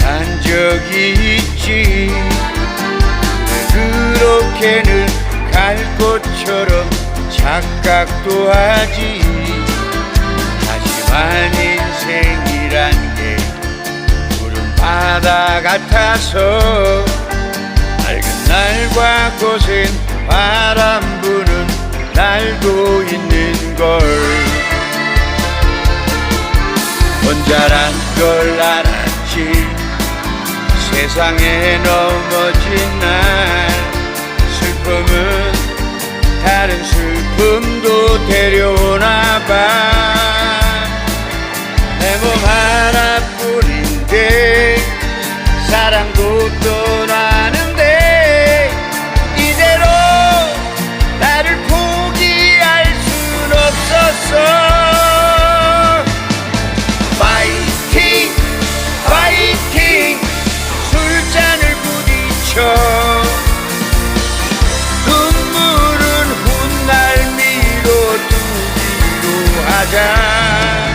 만난 적이 있지. 그렇게는 갈 것처럼 착각도 하지. 하지만 인생이란 게 푸른 바다 같아서 밝은 날과 거센 바람 부는 날도 있는 걸. 혼자란 걸 알아. 세상에 넘어진 날. 슬픔은 다른 슬픔도 데려오나 봐내 몸 하나뿐인데 사랑도 떠 하자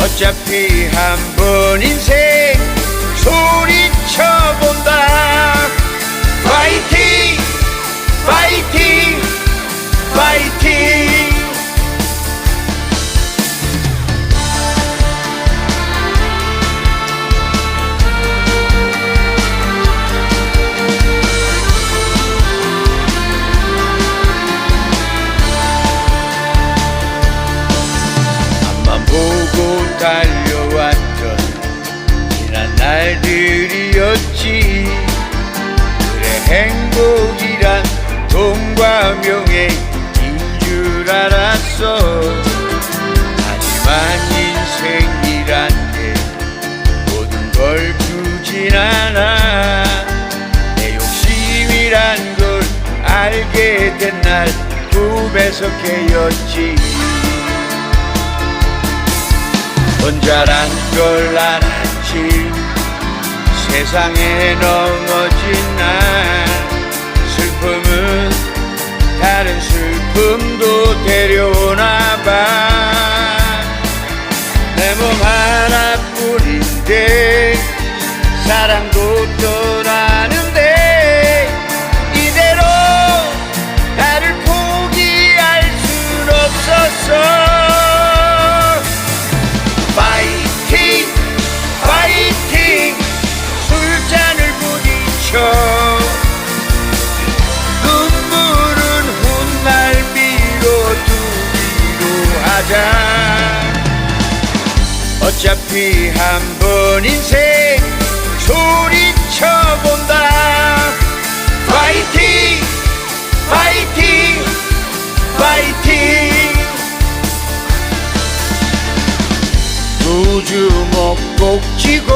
어차피 한 번 인생 날들이었지. 그래 행복이란 돈과 명예인 줄 알았어. 하지만 인생이란 게 모든 걸 주진 않아. 내 욕심이란 걸 알게 된날두 배속 깨였지. 혼자란 걸 알았지 세상에 넘어진 날. 슬픔은 다른 슬픔도 하자. 어차피 한 번 인생 소리쳐본다. 파이팅! 파이팅! 파이팅! 두 주먹 꼭 쥐고